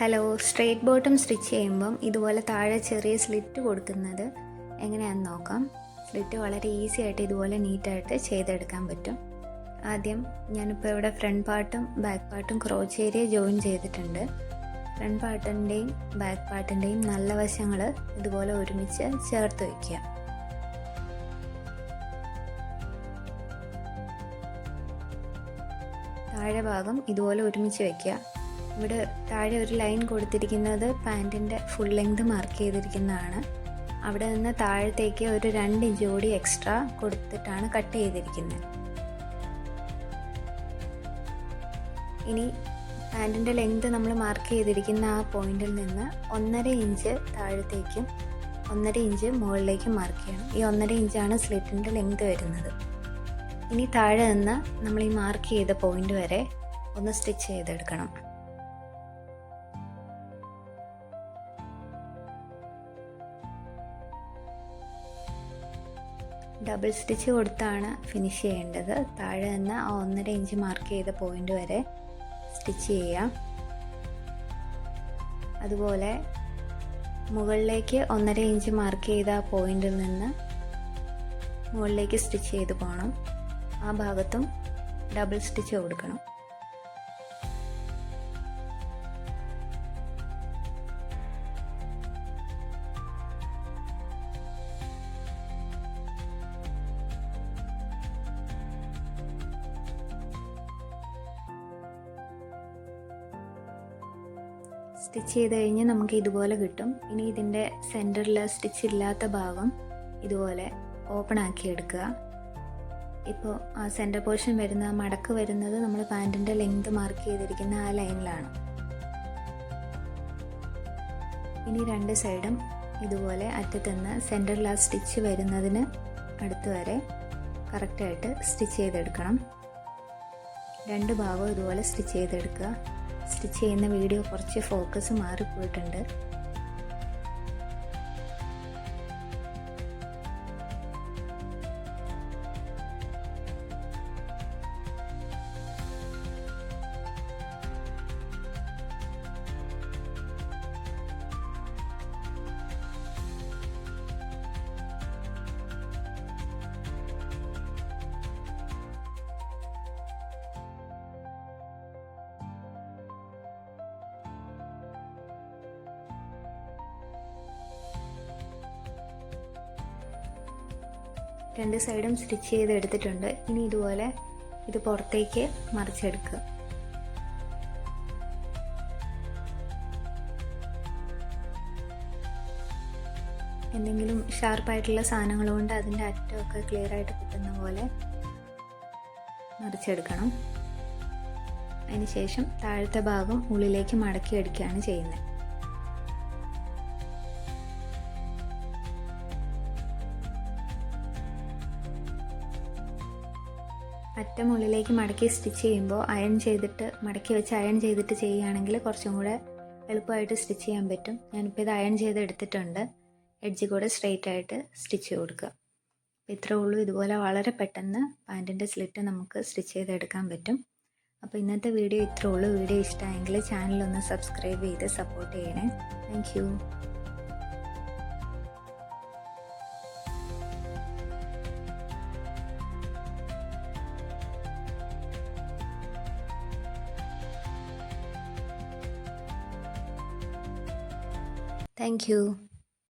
Hello straight bottom stitch ചെയ്യുമ്പം ഇതുപോലെ താഴെ ചെറിയ സ്ലിറ്റ് കൊടുക്കുന്നത് എങ്ങനെയാണെന്ന് നോക്കാം. സ്ലിറ്റ് വളരെ ഈസി ആയിട്ട് ഇതുപോലെ നീറ്റായിട്ട് ചെയ്തെടുക്കാൻ പറ്റും. ആദ്യം ഞാനിപ്പോൾ ഇവിടെ ഫ്രണ്ട് പാർട്ടും ബാക്ക് പാർട്ടും ക്രോച്ച് ഏരിയ ജോയിൻ ചെയ്തിട്ടുണ്ട്. ഫ്രണ്ട് പാർട്ടിന്റെയും ബാക്ക് പാർട്ടിന്റെയും നല്ല വശങ്ങൾ ഇതുപോലെ ഒരുമിച്ച് ചേർത്ത് വയ്ക്കുക താഴെ ഭാഗം ഇതുപോലെ ഒരുമിച്ച് വയ്ക്കുക ഇവിടെ താഴെ ഒരു ലൈൻ കൊടുത്തിരിക്കുന്നത് പാന്റിന്റെ ഫുൾ ലെങ്ത് മാർക്ക് ചെയ്തിരിക്കുന്നതാണ്. അവിടെ നിന്ന് താഴത്തേക്ക് ഒരു രണ്ട് ഇഞ്ച് കൂടി എക്സ്ട്രാ കൊടുത്തിട്ടാണ് കട്ട് ചെയ്തിരിക്കുന്നത്. ഇനി പാന്റിന്റെ ലെങ്ത് നമ്മൾ മാർക്ക് ചെയ്തിരിക്കുന്ന ആ പോയിന്റിൽ നിന്ന് ഒന്നര ഇഞ്ച് താഴത്തേക്കും ഒന്നര ഇഞ്ച് മുകളിലേക്കും മാർക്ക് ചെയ്യണം. ഈ ഒന്നര ഇഞ്ചാണ് സ്ലിറ്റിന്റെ ലെങ്ത് വരുന്നത്. ഇനി താഴെ നിന്ന് നമ്മൾ ഈ മാർക്ക് ചെയ്ത പോയിന്റ് വരെ ഒന്ന് സ്റ്റിച്ച് ചെയ്തെടുക്കണം. ഡബിൾ സ്റ്റിച്ച് കൊടുത്താണ് ഫിനിഷ് ചെയ്യേണ്ടത്. താഴെ നിന്ന് ആ ഒന്നര ഇഞ്ച് മാർക്ക് ചെയ്ത പോയിന്റ് വരെ സ്റ്റിച്ച് ചെയ്യാം. അതുപോലെ മുകളിലേക്ക് ഒന്നര ഇഞ്ച് മാർക്ക് ചെയ്ത പോയിന്റിൽ നിന്ന് മുകളിലേക്ക് സ്റ്റിച്ച് ചെയ്ത് പോകണം. ആ ഭാഗത്തും ഡബിൾ സ്റ്റിച്ച് കൊടുക്കണം. സ്റ്റിച്ച് ചെയ്ത് കഴിഞ്ഞ് നമുക്ക് ഇതുപോലെ കിട്ടും. ഇനി ഇതിന്റെ സെന്ററിൽ സ്റ്റിച്ച് ഇല്ലാത്ത ഭാഗം ഇതുപോലെ ഓപ്പൺ ആക്കി എടുക്കുക. ഇപ്പോൾ ആ സെന്റർ പോർഷൻ വരുന്ന മടക്ക് വരുന്നത് നമ്മൾ പാന്റിന്റെ ലെങ്ത് മാർക്ക് ചെയ്തിരിക്കുന്ന ആ ലൈനിലാണ് ഇനി രണ്ട് സൈഡും ഇതുപോലെ അറ്റത്തുനിന്ന് സെന്ററിൽ ആ സ്റ്റിച്ച് വരുന്നതിന് അടുത്ത് വരെ കറക്റ്റായിട്ട് സ്റ്റിച്ച് ചെയ്തെടുക്കണം. രണ്ട് ഭാഗവും ഇതുപോലെ സ്റ്റിച്ച് ചെയ്തെടുക്കുക. സ്റ്റിച്ച് ചെയ്യുന്ന വീഡിയോ കുറച്ച് ഫോക്കസ് മാറിപ്പോയിട്ടുണ്ട്. രണ്ട് സൈഡും സ്റ്റിച്ച് ചെയ്ത് എടുത്തിട്ടുണ്ട്. ഇനി ഇതുപോലെ ഇത് പുറത്തേക്ക് മറിച്ചെടുക്കുക. എന്തെങ്കിലും ഷാർപ്പായിട്ടുള്ള സാധനങ്ങൾ കൊണ്ട് അതിന്റെ അറ്റമൊക്കെ ക്ലിയർ ആയിട്ട് കിട്ടുന്ന പോലെ മറിച്ചെടുക്കണം. അതിനുശേഷം താഴത്തെ ഭാഗം ഉള്ളിലേക്ക് മടക്കി എടുക്കുകയാണ് ചെയ്യുന്നത്. അറ്റം ഉള്ളിലേക്ക് മടക്കി സ്റ്റിച്ച് ചെയ്യുമ്പോൾ അയൺ ചെയ്തിട്ട് മടക്കി വെച്ച് അയൺ ചെയ്തിട്ട് ചെയ്യുകയാണെങ്കിൽ കുറച്ചും കൂടെ എളുപ്പമായിട്ട് സ്റ്റിച്ച് ചെയ്യാൻ പറ്റും. ഞാനിപ്പോൾ ഇത് അയൺ ചെയ്ത് എടുത്തിട്ടുണ്ട്. എഡ്ജ് കൂടെ സ്ട്രെയിറ്റ് ആയിട്ട് സ്റ്റിച്ച് കൊടുക്കുക. ഇത്രേ ഉള്ളൂ. ഇതുപോലെ വളരെ പെട്ടെന്ന് പാന്റിന്റെ സ്ലിറ്റ് നമുക്ക് സ്റ്റിച്ച് ചെയ്തെടുക്കാൻ പറ്റും. അപ്പോൾ ഇന്നത്തെ വീഡിയോ ഇത്രേ ഉള്ളൂ. വീഡിയോ ഇഷ്ടമായെങ്കിൽ ചാനലൊന്ന് സബ്സ്ക്രൈബ് ചെയ്ത് സപ്പോർട്ട് ചെയ്യണേ. Thank Thank you.